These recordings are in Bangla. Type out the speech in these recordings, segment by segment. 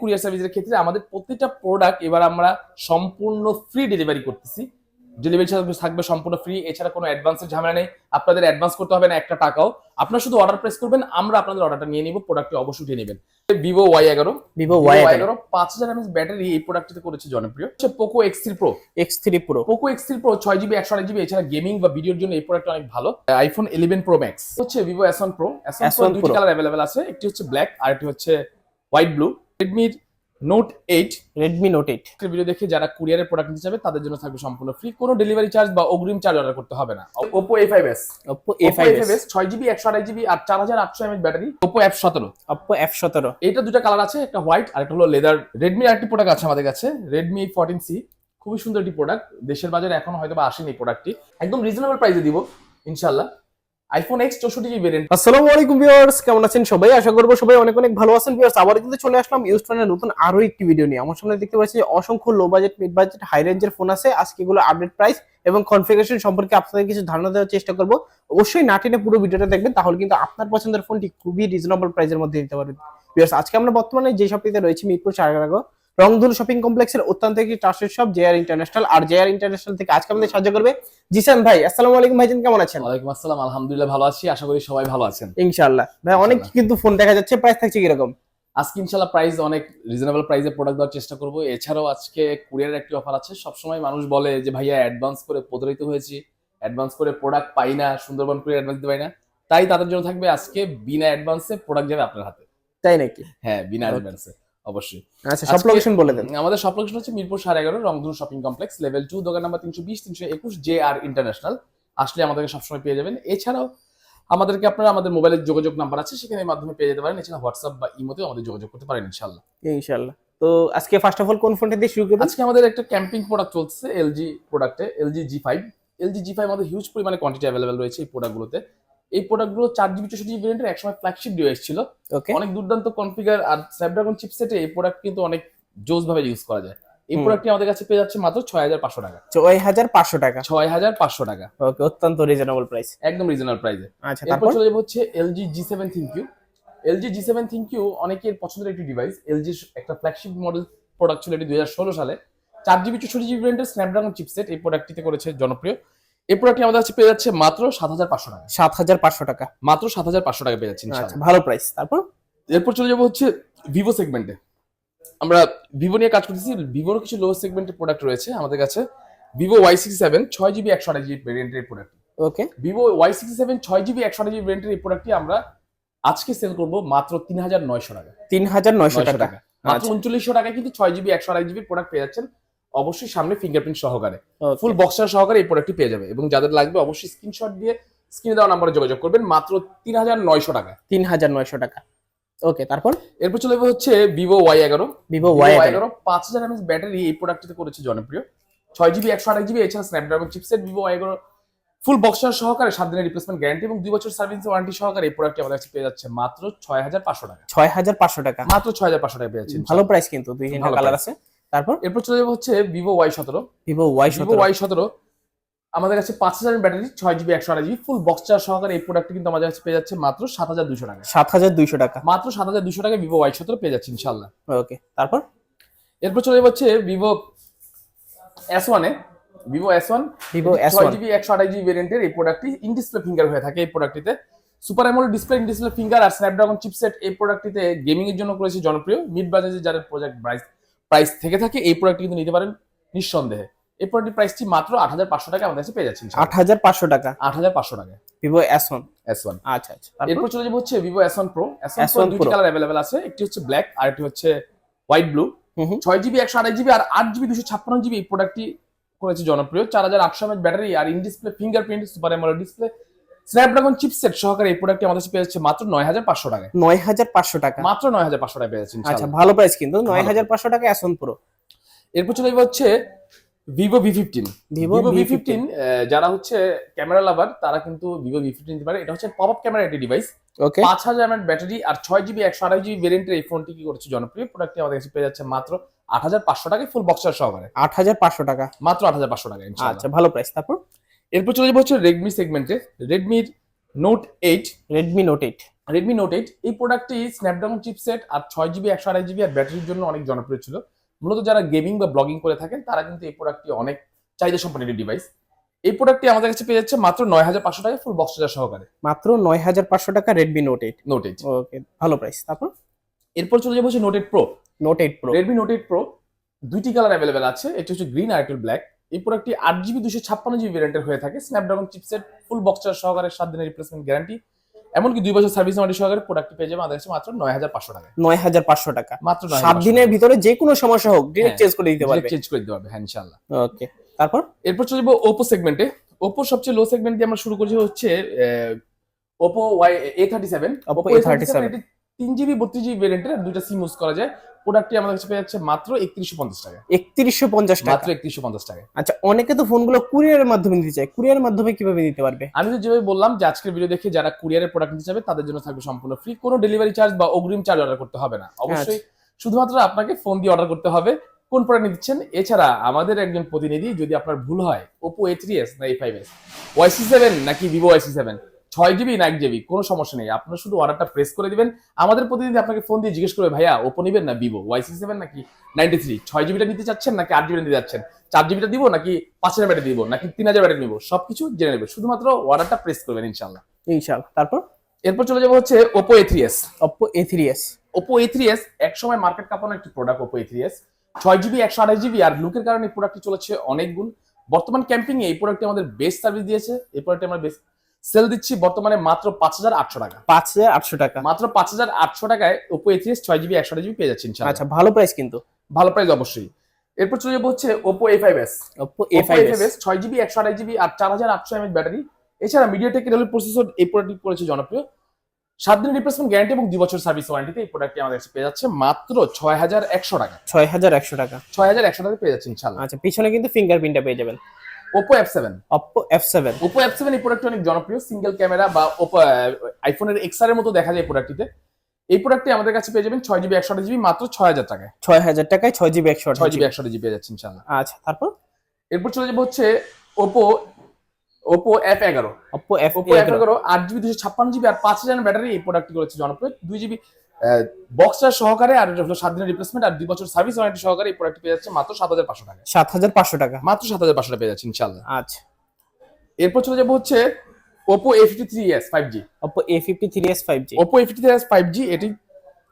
কুরিয়ার সার্ভিসের ক্ষেত্রে আমাদের প্রত্যেকটা প্রোডাক্ট এবার আমরা সম্পূর্ণ ফ্রি ডেলিভারি করতেছি। ডেলিভারি চার্জ থাকবে সম্পূর্ণ ফ্রি এছাড়া কোনো অ্যাডভান্সের ঝামেলা নেই। আপনাদের অ্যাডভান্স করতে হবে না একটা টাকাও। আপনারা শুধু অর্ডার প্রেস করবেন আমরা আপনাদের অর্ডারটা নিয়ে নিব প্রোডাক্টটি অবশ্যই উঠিয়ে নেবেন। ভিভো ওয়াই এগারো। ভিভো ওয়াই এগারো। পাঁচ হাজার এমএস ব্যাটারি এই প্রোডাক্টটিতে করেছে জনপ্রিয়। হচ্ছে Poco X three pro X three pro Poco X three pro ছয় জিবি একশো আট জিবি এছাড়া গেমিং বা ভিডিওর জন্য এই প্রোডাক্ট অনেক ভালো। আইফোন ইলেভেন প্রো ম্যাক্স হচ্ছে Vivo S one pro S one pro দুটি কালার অ্যাভেলেবেল আছে। একটি হচ্ছে ব্ল্যাক আর একটি হচ্ছে white blue রেডমির note eight Redmi note eight video দেখে যারা কুরিয়ারের প্রোডাক্ট নিতে চাবে তাদের জন্য থাকবে সম্পূর্ণ ফ্রি কোনো ডেলিভারি চার্জ বা অগ্রিম চার্জ অর্ডার করতে হবে না। Oppo A five S Oppo A five S ছয় জিবি একশো আড়াই জিবি আর চার হাজার আটশো এমএচ ব্যাটারি ওপো এফ সতেরো। ওপো এফ সতেরো। এইটা দুটো কালার আছে একটা হোয়াইট আর একটা হলো লেদার রেডমি আরেকটি প্রোডাক্ট আছে আমাদের কাছে রেডমি ফোরটিন সি খুবই সুন্দর একটি প্রোডাক্ট দেশের বাজারে এখন হয়তো বা আসেনি প্রোডাক্টটি একদম রিজনেবল প্রাইসে দিব ইনশাল্লাহ আইফোন এক্স চৌষট্টি জিবি ভেরিয়েন্ট আসসালামু আলাইকুম ভিউয়ার্স, কেমন আছেন সবাই? আশা করব সবাই অনেক অনেক ভালো আছেন। ভিউয়ার্স আবার কিন্তু চলে আসলাম ইউস্টনের নতুন আরও একটি ভিডিও নিয়ে। আমার সামনে দেখতে পাচ্ছি অসংখ্য low budget mid budget high রেঞ্জের ফোন আছে। আজকে এগুলো আপডেট প্রাইস এবং কনফিগারেশন সম্পর্কে আপনাদের কিছু ধারণা দেওয়ার চেষ্টা করব। অবশ্যই না টেনে পুরো ভিডিওটা দেখবেন, তাহলে কিন্তু আপনার পছন্দের ফোনটি খুবই রিজনেবল প্রাইসের মধ্যে দিতে পারবেন। ভিউয়ার্স, আজকে আমরা বর্তমানে যে শপটিতে রয়েছে, মিরপুর চারগাগো রংধনু শপিং কমপ্লেক্সের অত্যন্ত একটি ট্রাস্টেড শপ জেআর ইন্টারন্যাশনাল। আর জেআর ইন্টারন্যাশনাল থেকে আজকে আমাদের সাহায্য করবে জিসান ভাই। আসসালামু আলাইকুম ভাইজান কেমন আছেন? ওয়ালাইকুম আসসালাম আলহামদুলিল্লাহ ভালো আছি আশা করি সবাই ভালো আছেন। ইনশাআল্লাহ। ভাই অনেক কিন্তু ফোন দেখা যাচ্ছে প্রাইস থাকছে কীরকম? আজকে ইনশাল্লাহ প্রাইস অনেক রিজনেবল প্রাইসে প্রোডাক্ট দেওয়ার চেষ্টা করব। এছাড়াও আজকে কুরিয়ারের একটি অফার আছে। সবসময় মানুষ বলে যে ভাইয়া অ্যাডভান্স করে প্রতারিত হয়েছি। অ্যাডভান্স করে প্রোডাক্ট পাই না সুন্দরবন কুরিয়ার অ্যাডভান্স দিতে পাই না। তাই তাদের জন্য থাকবে আজকে বিনা অ্যাডভান্সে প্রোডাক্ট যাবে আপনার হাতে। তাই নাকি? হ্যাঁ বিনা. অ্যাডভান্সে অবশ্যই। আচ্ছা সব লোকেশন বলে দেন। আমাদের সব লোকেশন হচ্ছে মিরপুর সাড়ে এগারো Rongdhonu shopping complex level two দোকান নাম্বার তিনশো বিশ তিনশো একুশ জে আর ইন্টারন্যাশনাল আসলে আমাদেরকে সবসময় পেয়ে যাবেন। এছাড়াও আমাদেরকে আপনারা আমাদের মোবাইলের যোগাযোগ নাম্বার আছে সেখানে মাধ্যমে পেয়ে যেতে পারেন। এছাড়া হোয়াটসঅ্যাপ বা ইমোতেও আমাদের যোগাযোগ করতে পারেন ইনশাল্লাহ ইনশাআল্লাহ। তো আজকে ফার্স্ট অফ অল কোন ফোনটা দিয়ে শুরু করবেন? আজকে আমাদের একটা ক্যাম্পিং প্রোডাক্ট চলছে এলজি প্রোডাক্টে LG G five LG G five আমাদের হিউজ পরিমাণে কোয়ান্টিটি অ্যাভেলেবেল রয়েছে এই প্রোডাক্টগুলোতে এই প্রোডাক্টগুলো চার জিবি চৌষট্টি জিবি ভেরিয়েন্টের একসময় ফ্ল্যাগশিপ ডিভাইস ছিল। অনেক দুর্দান্ত কনফিগার আর স্ন্যাপড্রাগন চিপসেটে এই প্রোডাক্ট কিন্তু অনেক জোস ভাবে ইউজ করা যায়। এই প্রোডাক্টটি আমাদের কাছে পেয়ে যাচ্ছে মাত্র ছয় হাজার পাঁচশো টাকা। ছয় হাজার পাঁচশো টাকা। ছয় হাজার পাঁচশো টাকা। ওকে অত্যন্ত রিজনেবল প্রাইস একদম রিজনেবল প্রাইসে আচ্ছা এরপর তারপর? চলে যাব হচ্ছে LG G seven ThinQ LG G seven ThinQ অনেকের পছন্দের একটি ডিভাইস এলজি একটা ফ্ল্যাগশিপ মডেল প্রোডাক্ট ছিল এটি দুই হাজার ষোলো সালে। চার জিবি চৌষট্টি জিবি স্ন্যাপড্রাগন চিপসেট এই প্রোডাক্টটিতে করেছে জনপ্রিয়। এই প্রোডাক্টটি আমাদের কাছে পেয়ে যাচ্ছে মাত্র সাত হাজার পাঁচশো টাকা। সাত হাজার পাঁচশো টাকা। মাত্র সাত হাজার পাঁচশো টাকা পেয়ে যাচ্ছে আচ্ছা ভালো প্রাইস তারপর? এরপর চলে যাব হচ্ছে ভিভো সেগমেন্টে আমরা ভিভো নিয়ে কাজ করতেছি। ভিভোর কিছু লো সেগমেন্টের প্রোডাক্ট রয়েছে আমাদের কাছে। ভিভো ওয়াই সিক্সটি সেভেন ছয় জিবি একশো আঠাশ জিবি ভেরিয়েন্টের product okay Vivo Y sixty seven ছয় জিবি একশো আঠাশ জিবি ভেরিয়েন্টের এই প্রোডাক্টটি আমরা আজকে সেল করব মাত্র তিন হাজার নয়শো টাকা। তিন হাজার নয়শো টাকা। মাত্র আচ্ছা। উনচল্লিশশো টাকায় কিন্তু ছয় জিবি একশো আড়াই জিবি প্রোডাক্ট পেয়ে যাচ্ছেন। অবশ্যই সামনে ফিঙ্গারপ্রিন্ট সহকারে। ফুল বক্সার সহকারে এই প্রোডাক্টটি পেয়ে যাবে। এবং যাদের লাগবে অবশ্যই স্ক্রিনশট দিয়ে স্ক্রিনে দেওয়া নাম্বারে যোগাযোগ করবেন। মাত্র তিন হাজার নয়শো টাকা। তিন হাজার নয়শো টাকা। ওকে তারপর? এরপর চলে যাব হচ্ছে ভিভো ওয়াই এগারো। ভিভো ওয়াই এগারো। পাঁচ হাজার এমএস ব্যাটারি এই প্রোডাক্টটিতে করেছে জনপ্রিয়। ছয় জিবি একশো আঠাশ জিবি এছাড়া স্ন্যাপড্রাগন চিপসেট ভিভো ওয়াই এগারো। ফুল বক্সার সহকারে সাত দিনের রিপ্লেসমেন্ট গ্যারান্টি এবং দুই বছর সার্ভিস ওয়ারেন্টি সহকারে এই প্রোডাক্টটি আমাদের কাছে পেয়ে যাচ্ছে মাত্র ছয় হাজার পাঁচশো টাকা। ছয় হাজার পাঁচশো টাকা। মাত্র ছয় হাজার পাঁচশো টাকা পেয়ে যাচ্ছে। ভালো প্রাইস কিন্তু দুই তিনটা কালার আছে। তারপর? এরপর চলে যাব হচ্ছে ভিভো ওয়াই সতেরো। ভিভো ওয়াই ভিভো সতেরো ওয়াই সতেরো। আমাদের কাছে পাঁচ হাজার ব্যাটারি ছয় জিবি একশো আড়াই জিবি ফুল বক্স চার্জ সহকারে এই প্রোডাক্ট কিন্তু আমাদের কাছে পেয়ে যাচ্ছে মাত্র সাত হাজার দুশো টাকা। সাত হাজার দুইশো টাকা। মাত্র সাত হাজার দুশো টাকা ভিভো ওয়াই সতেরো পেয়ে যাচ্ছে ইনশাল্লাহ ওকে তারপর? এরপর চলে যাব হচ্ছে ভিভো এস ওয়ানে Vivo S one Vivo S one GB একশো আঠাশ জিবি ভেরিয়েন্টের এই প্রোডাক্টটি ইন ডিসপ্লে ফিঙ্গার হয়ে থাকে এই প্রোডাক্টটিতে super AMOLED display in display finger R Snapdragon chipset এই প্রোডাক্টটিতে গেমিং এর জন্য করেছে জনপ্রিয়। মিড বাজারে যাদের প্রোজেক্ট প্রাইস প্রাইস থেকে থাকে এই প্রোডাক্টটি কিন্তু নিতে পারেন নিঃসন্দেহে। এই প্রোডাক্টের প্রাইসটি মাত্র আট হাজার পাঁচশো টাকা আমাদের কাছে পেয়ে যাচ্ছেন আট হাজার পাঁচশো টাকা। আট হাজার পাঁচশো টাকা। Vivo S one S one আচ্ছা আচ্ছা। এরপর চলে যাব হচ্ছে Vivo S one pro S one pro S1 দুটি কালার অ্যাভেলেবেল আছে একটি হচ্ছে ব্ল্যাক আর একটি হচ্ছে হোয়াইট ব্লু। ছয় জিবি একশো আঠাশ জিবি আর আট জিবি দুশো ছাপ্পান্ন জিবি এই প্রোডাক্টটি করেছে জনপ্রিয়। চার হাজার আটশো mAh battery R in display fingerprint super AMOLED display Snapdragon chipset সহকারে এই প্রোডাক্টটি আমাদের কাছে পেয়ে যাচ্ছে মাত্র নয় হাজার পাঁচশো টাকায়। নয় হাজার পাঁচশো টাকা। মাত্র নয় হাজার পাঁচশো টাকা পেয়ে যাচ্ছেন আচ্ছা ভালো প্রাইস কিন্তু নয় হাজার পাঁচশো টাকা প্রো এরপর চলে যাব হচ্ছে Vivo V fifteen Vivo Vivo V fifteen যারা হচ্ছে ক্যামেরা লাভার তারা কিন্তু ভিভো ভি ফিফটিন নিতে পারে। এটা হচ্ছে পপ আপ ক্যামেরা একটি ডিভাইস ওকে পাঁচ হাজার এমএর ব্যাটারি আর ছয় জিবি একশো আড়াই জিবি ভেরিয়েন্টের এই ফোনটি কি করেছে জনপ্রিয়? প্রোডাক্টটি আমাদের কাছে পেয়ে যাচ্ছে মাত্র আট হাজার পাঁচশো টাকায় ফুল বক্সার সহকারে। আট হাজার পাঁচশো টাকা। মাত্র আট হাজার পাঁচশো টাকা আচ্ছা ভালো প্রাইস তারপর? এরপর চলে যাব হচ্ছে রেডমি সেগমেন্টে রেডমির note eight Redmi note eight Redmi note eight এই প্রোডাক্টটি স্ন্যাপড্রাগন চিপসেট আর ছয় জিবি একশো আড়াই জিবি আর ব্যাটারির জন্য অনেক জনপ্রিয় ছিল। মূলত যারা গেমিং বা ব্লগিং করে থাকেন তারা কিন্তু এই প্রোডাক্টটি অনেক চাহিদা সম্পন্ন একটি ডিভাইস এই প্রোডাক্টটি আমাদের কাছে পেয়ে যাচ্ছে মাত্র নয় হাজার পাঁচশো টাকা ফুল বক্স চার্জার সহকারে। মাত্র নয় হাজার পাঁচশো টাকা Redmi note eight note eight okay ভালো প্রাইস তারপর? এরপর চলে যাব হচ্ছে note eight pro note eight pro Redmi note eight pro দুইটি কালার অ্যাভেলেবেল আছে। এটি হচ্ছে গ্রিন আর একটি ব্ল্যাক এই প্রোডাক্টটি আট জিবি দুশো ছাপ্পান্ন জিবি ভ্যারিয়েন্টের হয়ে থাকে। স্ন্যাপড্রাগন চিপসেট ফুল বক্সার সহকারে সাত দিনের রিপ্লেসমেন্ট গ্যারান্টি এমনকি দুই বছর সার্ভিস ওয়ারেন্টি সহকারে প্রোডাক্টটি পেয়ে যাবে আমাদের কাছে মাত্র নয় হাজার পাঁচশো টাকা। নয় হাজার পাঁচশো টাকা। মাত্র সাত দিনের ভিতরে যে কোনো সমস্যা হোক ডিরেক্ট হ্যাঁ, চেঞ্জ করে দিতে পারবে। চেঞ্জ করে দিতে পারবে হ্যাঁ ইনশাল্লাহ ওকে তারপর? এরপর চলে যাব ওপো সেগমেন্টে ওপো সবচেয়ে লো সেগমেন্ট দিয়ে আমরা শুরু করছি হচ্ছে Oppo Y A thirty seven Oppo A37 এটি তিন জিবি বত্রিশ জিবি ভ্যারিয়েন্টের দুইটা সিম ইউজ করা যায়। প্রোডাক্টটি আমাদের কাছে পেয়ে যাচ্ছে মাত্র একত্রিশশো পঞ্চাশ টাকা একত্রিশশো পঞ্চাশ টাকা? মাত্র একত্রিশশো পঞ্চাশ টাকা আচ্ছা অনেকে তো ফোনগুলো কুরিয়ারের মাধ্যমে নিতে চায়। কুরিয়ারের মাধ্যমে কীভাবে নিতে পারবে? আমি তো যেভাবে বললাম যে আজকের ভিডিও দেখে যারা কুরিয়ারের প্রোডাক্ট নিতে চাবে তাদের জন্য থাকবে সম্পূর্ণ ফ্রি কোনো ডেলিভারি চার্জ বা অগ্রিম চার্জ অর্ডার করতে হবে না। অবশ্যই শুধুমাত্র আপনাকে ফোন দিয়ে অর্ডার করতে হবে। কোন প্রোডাক্ট নিচ্ছেন এছাড়া আমাদের একজন প্রতিনিধি যদি আপনার ভুল হয় ওপো এ থ্রি এস না A five S Y C seven নাকি ভিভো ওয়াইসি সেভেন ছয় জিবি না এক জিবি কোনো সমস্যা নেই। আপনার শুধু অর্ডারটা প্রেস করে দিবেন। আমাদের প্রতিনিধি আপনাকে ফোন দিয়ে জিজ্ঞেস করবে ভাইয়া ওপো নিবেন না ভিভো ওয়াইসি সেভেন নাকি নাইনটি থ্রি ছয় জিবিটা নিতে চাচ্ছেন নাকি আট জিবিটা নিতে যাচ্ছেন চার জিবিটা দিব নাকি পাঁচ হাজার ব্যাটারি দিব নাকি তিন হাজার ব্যাটারি নিবো? সবকিছু জেনে নেবে। শুধুমাত্র অর্ডারটা প্রেস করবেন ইনশাল্লাহ ইনশাল্লাহ তারপর? এরপর চলে যাব হচ্ছে Oppo A three S Oppo A three S Oppo A three S একসময় মার্কেট কাঁপানো একটি product Oppo A three S ছয় জিবি একশো আঠাশ জিবি আর লুকের কারণে এই প্রোডাক্টটি চলেছে অনেক গুণ। বর্তমান ক্যাম্পিং এই প্রোডাক্টটি আমাদের বেস্ট সার্ভিস দিয়েছে। এই প্রোডাক্টটি আমরা বেস্ট সেল দিচ্ছি বর্তমানে মাত্র পাঁচ হাজার আটশো টাকা। পাঁচ হাজার আটশো টাকা। মাত্র পাঁচ হাজার আটশো টাকায় ওপো এ থ্রি ছয় জিবি একশো আঠাশ জিবি পেয়ে যাচ্ছেন আচ্ছা ভালো প্রাইস কিন্তু। ভালো প্রাইস অবশ্যই। এরপর চলে যাব হচ্ছে Oppo A five S Oppo A five S ছয় জিবি একশো আঠাশ জিবি আর চার হাজার আটশো এমএচ ব্যাটারি এছাড়া মিডিয়াটেক রেলের প্রসেসর এই প্রোডাক্টটি করেছে জনপ্রিয়। সাত দিন রিপ্লেসমেন্ট গ্যারান্টি এবং দুই বছর সার্ভিস ওয়ারেন্টিতে এই প্রোডাক্টটি আমাদের কাছে পেয়ে যাচ্ছে মাত্র ছয় হাজার একশো টাকা। ছয় হাজার একশো টাকা। ছয় হাজার একশো টাকা পেয়ে যাচ্ছে ইনশাল্লাহ আচ্ছা পিছনে কিন্তু ফিঙ্গারপ্রিন্টটা পেয়ে যাবেন। Oppo F seven Oppo F seven Oppo F seven এই প্রোডাক্টটি অনেক জনপ্রিয় সিঙ্গেল ক্যামেরা বা ওপো আইফোনের এক্সআর এর মতো দেখা যায় প্রোডাক্টটিতে এই প্রোডাক্টটি আমাদের কাছে পেয়ে যাবেন ছয় জিবি একশো জিবি মাত্র ছয় হাজার টাকায়। ছয় হাজার টাকায় ছয় জিবি একশো ছয় জিবি একশো জিবি পেয়ে যাচ্ছে ইনশাল্লাহ আচ্ছা তারপর? এরপর চলে যাব হচ্ছে ওপো ওপো এফ এগারো। অপো এফ ওপো এফ এগারো। আট জিবি দুশো ছাপ্পান্ন জিবি আর পাঁচ হাজার ব্যাটারি এই প্রোডাক্টটি করেছে জনপ্রিয়। দুই জিবি বক্সার সহকারে আর এটা হলো সাত দিনের রিপ্লেসমেন্ট আর দুই বছর সার্ভিস ওয়ারেন্টি সহকারে এই প্রোডাক্টটি পেয়ে যাচ্ছে মাত্র সাত হাজার পাঁচশো টাকা। সাত হাজার পাঁচশো টাকা। মাত্র সাত হাজার পাঁচশো টাকা পেয়ে যাচ্ছে ইনশাল্লাহ আচ্ছা। এরপর চলে যাব হচ্ছে Oppo A fifty three S five G Oppo A fifty three S five G Oppo A fifty three S five G এটি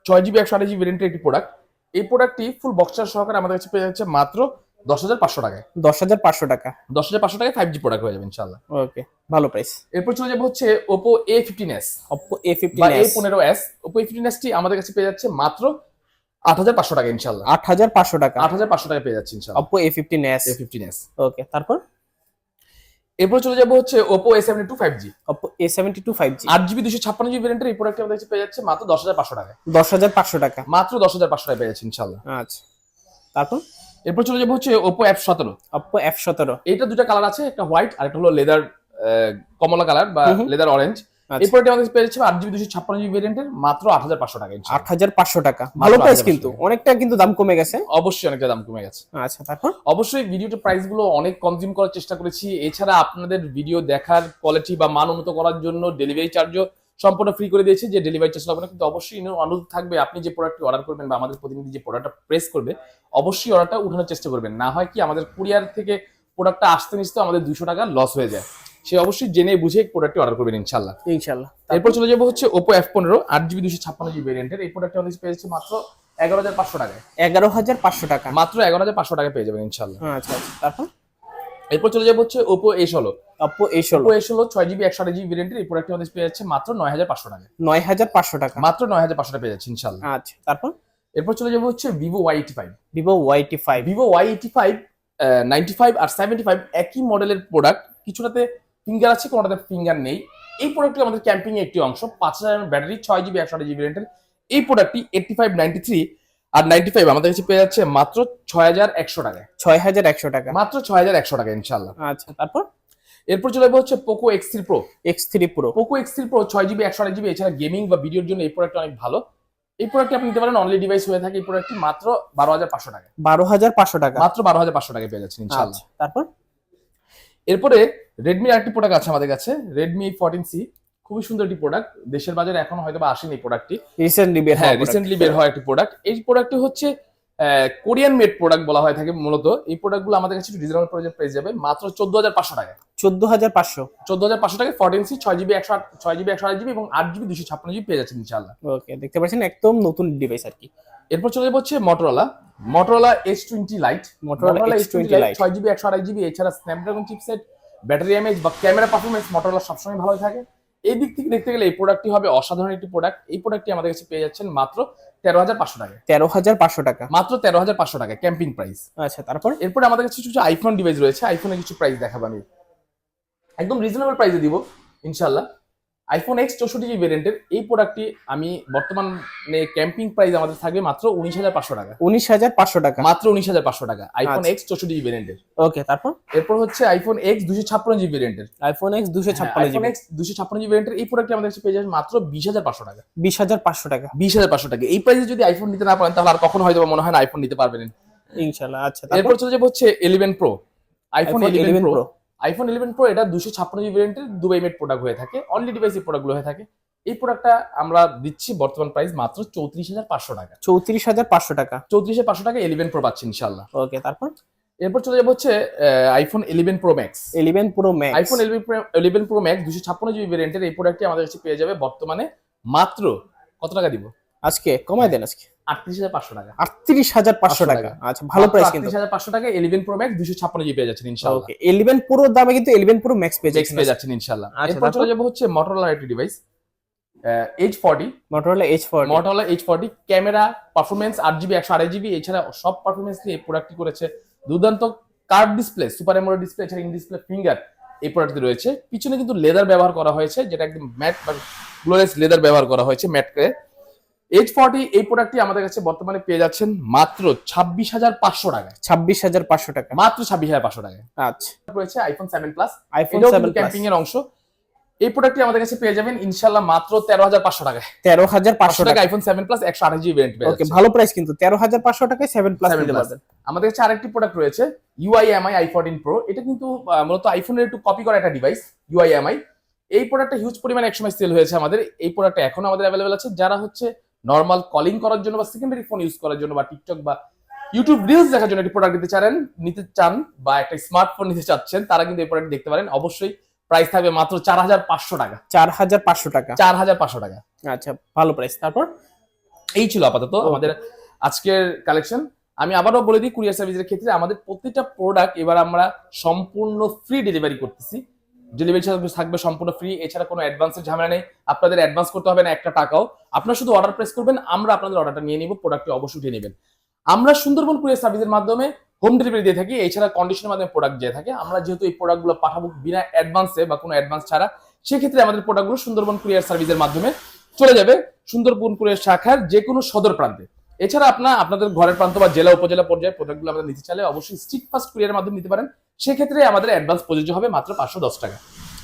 ছয় জিবি একশো আঠাশ জিবি ভেরিয়েন্টের একটি প্রোডাক্ট এই প্রোডাক্টটি ফুল বক্সার সহকারে আমাদের কাছে পেয়ে যাচ্ছে মাত্র দশ হাজার পাঁচশো টাকায়। দশ হাজার পাঁচশো টাকা। দশ হাজার পাঁচশো টাকায় ফাইভ জি প্রোডাক্ট হয়ে যাবে ইনশাল্লাহ ওকে ভালো প্রাইস এরপর চলে যাব হচ্ছে Oppo A fifteen S Oppo A fifty বা এ পনেরো এস ওপো এ ফিফটিন এসটি আমাদের কাছে পেয়ে যাচ্ছে মাত্র আট হাজার পাঁচশো টাকা ইনশাল্লাহ আট হাজার পাঁচশো টাকা। আট হাজার পাঁচশো টাকা পেয়ে যাচ্ছে ইনশাল্লাহ Oppo A fifteen S A fifteen S okay তারপর? এরপর চলে যাব হচ্ছে Oppo A seventy two five G Oppo A seventy two five G আট জিবি দুশো ছাপ্পান্ন জিবি ভেরিয়েন্টের এই প্রোডাক্টটি আমাদের কাছে পেয়ে যাচ্ছে মাত্র দশ হাজার পাঁচশো টাকায়। দশ হাজার পাঁচশো টাকা। মাত্র দশ হাজার পাঁচশো টাকা পেয়ে যাচ্ছে ইনশাল্লাহ আচ্ছা তারপর? এরপর চলে যাব হচ্ছে ওপো এফ সতেরো। অপো এফ সতেরো। এইটা দুটো কালার আছে একটা হোয়াইট আর একটা হলো লেদার কমলা কালার বা। লেদার অরেঞ্জ আচ্ছা। এই প্রোডাক্টটি আমাদের পেয়ে যাচ্ছে আট জিবি দুশো ছাপ্পান্ন জিবি ভেরিয়েন্টের মাত্র আট হাজার পাঁচশো টাকা আট হাজার পাঁচশো টাকা। ভালো প্রাইস কিন্তু। অনেকটা কিন্তু দাম কমে গেছে। অবশ্যই অনেকটা দাম কমে গেছে। আচ্ছা তারপর? অবশ্যই ভিডিওতে প্রাইসগুলো অনেক কনজিউম করার চেষ্টা করেছি। এছাড়া আপনাদের ভিডিও দেখার কোয়ালিটি বা মান উন্নত করার জন্য ডেলিভারি চার্জও সম্পূর্ণ ফ্রি করে দিয়েছে যে ডেলিভারি চার্জ লাগবে না। কিন্তু অবশ্যই অনুরোধ থাকবে আপনি যে প্রোডাক্টটি অর্ডার করবেন বা আমাদের প্রতিনিধি যে প্রোডাক্টটা প্রেস করবে অবশ্যই অর্ডারটা উঠানোর চেষ্টা করবেন। না হয় কি আমাদের কুরিয়ার থেকে প্রোডাক্টটা আসতে নিচতে আমাদের দুশো টাকা লস হয়ে যায়। সে অবশ্যই জেনে বুঝে প্রোডাক্টটি অর্ডার করবেন ইনশাল্লাহ ইনশাল্লাহ এরপর চলে যাব হচ্ছে ওপো এফ পনেরো আট জিবি দুশো ছাপ্পান্ন জিবি ভেরিয়েন্টের এই প্রোডাক্টটা আমাদের পেয়েছে মাত্র এগারো হাজার পাঁচশো টাকায়। এগারো হাজার পাঁচশো টাকা। মাত্র এগারো হাজার পাঁচশো টাকা পেয়ে যাবেন ইনশাল্লাহ আচ্ছা আচ্ছা। তারপর? এরপর চলে যাব হচ্ছে ওপো এ ষোলো। অপো এ ষোলো। ওপো এ ষোলো ছয় জিবি একশো আঠাশ জিবি ভেরিয়েন্টের এই প্রোডাক্টটি আমাদের পেয়ে যাচ্ছে মাত্র নয় হাজার পাঁচশো টাকা। নয় হাজার পাঁচশো টাকা। মাত্র নয় হাজার পাঁচশো টাকা পেয়ে যাচ্ছে ইনশাল্লাহ। আচ্ছা তারপর? এরপর চলে যাব হচ্ছে Vivo Y eighty five Vivo Y T five Vivo Y eighty five ninety five আর সেভেন্টি ফাইভ একই মডেলের প্রোডাক্ট কিছুটাতে ফিঙ্গার আছে কোনোটাতে ফিঙ্গার নেই। এই প্রোডাক্টটি আমাদের ক্যাম্পিং এর একটি অংশ। পাঁচ হাজার ব্যাটারি ছয় জিবি একশো আঠাশ জিবি ভেরিয়েন্টের এই প্রোডাক্টটি এইটটি ফাইভ নাইনটি থ্রি আর নাইনটি ফাইভ আমাদের কাছে পেয়ে যাচ্ছে মাত্র ছয় হাজার একশো টাকায় ছয় হাজার একশো টাকা। মাত্র ছয় হাজার একশো টাকা ইনশাল্লাহ। আচ্ছা তারপর? এরপর চলে যাব হচ্ছে Poco X three pro X three pro Poco X three pro ছয় জিবি একশো আঠাশ জিবি এছাড়া গেমিং বা ভিডিওর জন্য এই প্রোডাক্ট অনেক ভালো। এই প্রোডাক্টটি আপনি নিতে পারেন অনলি ডিভাইস হয়ে থাকে এই প্রোডাক্টটি মাত্র বারো হাজার পাঁচশো টাকা। বারো হাজার পাঁচশো টাকা। মাত্র বারো হাজার পাঁচশো টাকা পেয়ে যাচ্ছেন আচ্ছা তারপর? এরপরে রেডমির আরেকটি প্রোডাক্ট আছে আমাদের কাছে রেডমি ফোরটিন সি খুবই সুন্দর একটি প্রোডাক্ট দেশের বাজারে এখন হয়তো বা আসেনি প্রোডাক্টটি রিসেন্টলি বের হ্যাঁ রিসেন্টলি বের হওয়া একটি প্রোডাক্ট এই প্রোডাক্টটি হচ্ছে কোরিয়ান মেড প্রোডাক্ট বলা হয় থাকে মূলত। এই প্রোডাক্টগুলো আমাদের কাছে রিজনেবল প্রাইসে পেয়ে যাবে মাত্র চোদ্দ হাজার পাঁচশো টাকা। চোদ্দ হাজার পাঁচশো? চোদ্দ হাজার পাঁচশো টাকা ফোরটিন সি ছয় জিবি একশো ছয় জিবি একশো আট জিবি এবং আট জিবি দুশো ছাপ্পান্ন জিবি পেয়ে যাচ্ছেন ইনশাল্লাহ ওকে দেখতে পাচ্ছেন একদম নতুন ডিভাইস আর কি। এরপর চলে যাব হচ্ছে Motorola Motorola H twenty lite Motorola H20 Lite। ছয় জিবি একশো আড়াই জিবি এছাড়া স্ন্যাপড্রাগন চিপসেট ব্যাটারি এমএচ বা ক্যামেরা পারফরমেন্স মটোরোলা সবসময় ভালো থাকে। এই দিক থেকে দেখতে গেলে এই প্রোডাক্টটি হবে অসাধারণ একটি প্রোডাক্ট এই প্রোডাক্টটি আমাদের কাছে পেয়ে যাচ্ছেন মাত্র তেরো হাজার পাঁচশো টাকা। তেরো হাজার পাঁচশো টাকা। মাত্র তেরো হাজার পাঁচশো টাকা ক্যাম্পিং প্রাইস আচ্ছা তারপর? এরপর আমাদের কাছে কিছু আইফোন ডিভাইস রয়েছে আইফোনের কিছু প্রাইস দেখাবো আমি। একদম রিজনেবল প্রাইসে দিব ইনশাল্লাহ আইফোন এক্স চৌষট্টি জি ভেরিয়েন্টের এই প্রোডাক্টটি আমি বর্তমানে ক্যাম্পিং প্রাইস আমাদের থাকবে মাত্র উনিশ হাজার পাঁচশো টাকা। উনিশ হাজার পাঁচশো টাকা। মাত্র উনিশ হাজার পাঁচশো টাকা আইফোন আচ্ছা। এক্স চৌষট্টি জি ভেরিয়েন্টের ওকে তারপর? এরপর হচ্ছে আইফোন এক্স দুশো ছাপ্পান্ন জি ভেরিয়েন্টের আইফোন এক্স দুশো ছাপ্পান্ন আইফোন এক্স দুশো ছাপ্পান্ন জি ভেরিয়েন্টের এই প্রোডাক্টটি আমাদের কাছে পেয়ে যাবে মাত্র বিশ হাজার পাঁচশো টাকা। বিশ হাজার পাঁচশো টাকা। বিশ হাজার পাঁচশো টাকা। এই প্রাইসে যদি আইফোন নিতে না পারেন তাহলে আর কখনো হয়তো মনে হয় না আইফোন নিতে পারবেন। ইনশাল্লাহ আচ্ছা এরপর চলে যাব হচ্ছে eleven pro iPhone eleven pro. IPhone eleven pro এটা দুশো ছাপ্পান্ন জি ভেরিয়েন্টের দুবাই মেড প্রোডাক্ট হয়ে থাকে। অনলি ডিভাইস এই প্রোডাক্টগুলো হয়ে থাকে। এই প্রোডাক্টটা আমরা দিচ্ছি বর্তমান প্রাইস মাত্র চৌত্রিশ হাজার পাঁচশো টাকা। চৌত্রিশ হাজার পাঁচশো টাকা। চৌত্রিশ হাজার পাঁচশো টাকা ইলেভেন প্রো পাচ্ছি ইনশাল্লাহ ওকে তারপর? এরপর চলে যাব হচ্ছে iPhone eleven pro max eleven pro max iPhone eleven pro max দুশো ছাপ্পান্ন জিবি ভেরিয়েন্টের এই প্রোডাক্টটি আমাদের কাছে পেয়ে যাবে বর্তমানে মাত্র কত টাকা দিব? আজকে কমাই দেন আজকে। আটত্রিশ হাজার পাঁচশো টাকা। আটত্রিশ হাজার পাঁচশো টাকা। আচ্ছা ভালো প্রাইস কিন্তু। আটত্রিশ হাজার পাঁচশো টাকা ইলেভেন প্রো ম্যাক্স দুশো ছাপ্পান্ন জিবি পেয়ে যাচ্ছেন ইনশাল্লাহ ওকে ইলেভেন প্রো দামে কিন্তু ইলেভেন প্রো ম্যাক্স পেয়ে ম্যাক্স যাচ্ছেন। পেয়ে যাচ্ছেন ইনশাল্লাহ আচ্ছা, এরপর চলে যাব হচ্ছে মটোরোলা একটি device H forty Motorola H Motorola H forty camera performance আট জিবি একশো আড়াই জিবি এছাড়া সব পারফরমেন্স নিয়ে এই প্রোডাক্টটি করেছে। দুর্দান্ত কার্ভ ডিসপ্লে সুপার ডিসপ্লে এছাড়া ইন ডিসপ্লে ফিঙ্গার এই প্রোডাক্টটি রয়েছে। পিছনে কিন্তু লেদার ব্যবহার করা হয়েছে যেটা একদম ম্যাট বা লেদার ব্যবহার করা হয়েছে ম্যাটকে এইচ ফর্টি এই প্রোডাক্টটি আমাদের কাছে বর্তমানে পেয়ে যাচ্ছেন মাত্র ছাব্বিশ হাজার পাঁচশো টাকায়। ছাব্বিশ হাজার পাঁচশো টাকা। মাত্র ছাব্বিশ হাজার পাঁচশো টাকায়। আচ্ছা। রয়েছে iPhone seven plus iPhone seven camping এর অংশ। এই প্রোডাক্টটি আমাদের কাছে পেয়ে যাবেন ইনশাল্লাহ মাত্র তেরো হাজার পাঁচশো টাকায়। তেরো হাজার পাঁচশো টাকা টাকা। আইফোন সেভেন প্লাস একশো আঠাশ জিবি ওকে ভালো প্রাইস কিন্তু। তেরো হাজার পাঁচশো টাকায় সেভেন প্লাস 7 নিতে পারবেন। আমাদের কাছে আরেকটি প্রোডাক্ট রয়েছে ইউআইএমআই আই ফোরটিন প্রো এটা কিন্তু মূলত আইফোনের একটু কপি করা একটা ডিভাইস ইউআইএমআই এই প্রোডাক্টটা হিউজ পরিমাণে একসময় সেল হয়েছে আমাদের। এই প্রোডাক্টটা এখন আমাদের অ্যাভেলেবেল আছে। যারা হচ্ছে নর্মাল কলিং করার জন্য বা সেকেন্ডারি ফোন ইউজ করার জন্য বা টিকটক বা ইউটিউব রিলস দেখার জন্য একটি প্রোডাক্ট নিতে চান নিতে চান বা একটা স্মার্টফোন নিতে চাচ্ছেন তারা কিন্তু এই প্রোডাক্ট দেখতে পারেন। অবশ্যই প্রাইস থাকবে মাত্র চার হাজার পাঁচশো টাকা। চার হাজার পাঁচশো টাকা। চার হাজার পাঁচশো টাকা। আচ্ছা ভালো প্রাইস তারপর? এই ছিল আপাতত আমাদের আজকের কালেকশন আমি আবারও বলে দিই কুরিয়ার সার্ভিসের ক্ষেত্রে আমাদের প্রত্যেকটা প্রোডাক্ট এবার আমরা সম্পূর্ণ ফ্রি ডেলিভারি করতেছি। ডেলিভারি চার্জ থাকবে সম্পূর্ণ ফ্রি এছাড়া কোনো অ্যাডভান্সের ঝামেলা নেই। আপনাদের অ্যাডভান্স করতে হবে না একটা টাকাও। আপনারা শুধু অর্ডার প্রেস করবেন, আমরা আপনাদের অর্ডারটা নিয়ে নিব প্রোডাক্টটি অবশ্যই উঠিয়ে নেবেন। আমরা সুন্দরবন কুরিয়ার সার্ভিসের মাধ্যমে হোম ডেলিভারি দিয়ে থাকি, এছাড়া কন্ডিশনের মাধ্যমে প্রোডাক্ট দিয়ে থাকে। আমরা যেহেতু এই প্রোডাক্টগুলো পাঠাবো বিনা অ্যাডভান্সে বা কোনো অ্যাডভান্স ছাড়া, সেক্ষেত্রে আমাদের প্রোডাক্টগুলো সুন্দরবন কুরিয়ার সার্ভিসের মাধ্যমে চলে যাবে সুন্দরবন কুরিয়ার শাখার যে কোনো সদর প্রান্তে। এছাড়া আপনার আপনাদের ঘরের প্রান্ত বা জেলা, উপজেলা পর্যায়ে প্রোডাক্টগুলো আমাদের নিতে চাইলে অবশ্যই স্ট্রিট ফাস্ট কুরিয়ারের মাধ্যমে নিতে পারেন। সেক্ষেত্রে আমাদের অ্যাডভান্স প্রযোজ্য হবে মাত্র পাঁচশো দশ টাকা।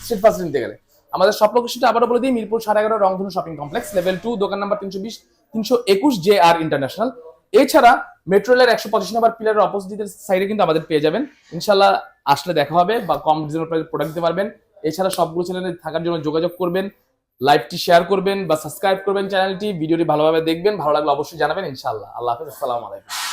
স্ট্রিট ফাস্ট নিতে গেলে। আমাদের সব লোকেশনটা আবারও বলে দিই, মিরপুর সাড়ে এগারো, Rongdhonu shopping complex level two দোকান নাম্বার তিনশো বিশ, তিনশো একুশ জে আর ইন্টারন্যাশনাল এছাড়া মেট্রো রেলের একশো পঁচিশ নম্বর পিলারের অপোজিটের সাইডে কিন্তু আমাদের পেয়ে যাবেন। ইনশাল্লাহ আসলে দেখা হবে বা কম রিজনেবল প্রাইসে প্রোডাক্ট দিতে পারবেন। এছাড়া সবগুলো চ্যানেলে থাকার জন্য যোগাযোগ করবেন লাইভটি শেয়ার করবেন বা সাবস্ক্রাইব করবেন চ্যানেলটি ভিডিওটি ভালোভাবে দেখবেন, ভালো লাগলে অবশ্যই জানাবেন ইনশাল্লাহ আল্লাহ হাফিজ, আসসালামু আলাইকুম।